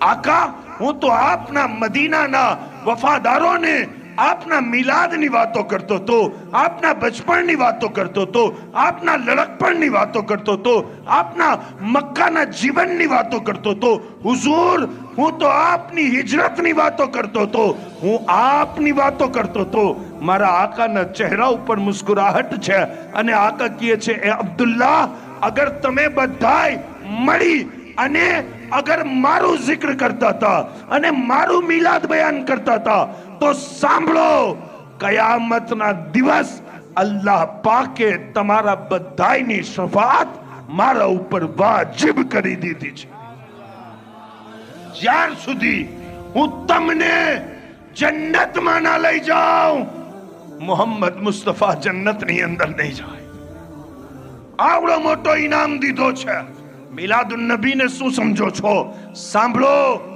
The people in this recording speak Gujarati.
આકા, હું તો આપના મદીનાના વફાદારોને, આપના મિલાદની વાતો કરતો હતો, આપના બચપણની વાતો કરતો હતો, આપના લડકપણની વાતો કરતો હતો, આપના મક્કાના જીવનની વાતો કરતો હતો. હુઝુર, હું તો આપની હિજરતની વાતો કરતો હતો. હું આપની વાતો કરતો હતો. મારા આકાના ચહેરા ઉપર મુસ્કુરાહટ છે અને આકા કહે છે, એ અબ્દુલ્લાહ, અગર તમે બધાય મળી અને અગર મારું જિક્ર કરતા હતા અને મારું મિલાદ બયાન કરતા હતા તો સાંભળો કયામતના દિવસ અલ્લાહ પાકે તમારા બધાયની શફાત મારા ઉપર વાજિબ કરી દીધી છે જ્યાર સુધી હું તમને જન્નતમાં ના લઈ જાઉં મોહમ્મદ મુસ્તફા જન્નતની અંદર નહીં જાય આવડો મોટો ઇનામ દીધો છે મિલાદુન નબીને શું સમજો છો? સાંભળો.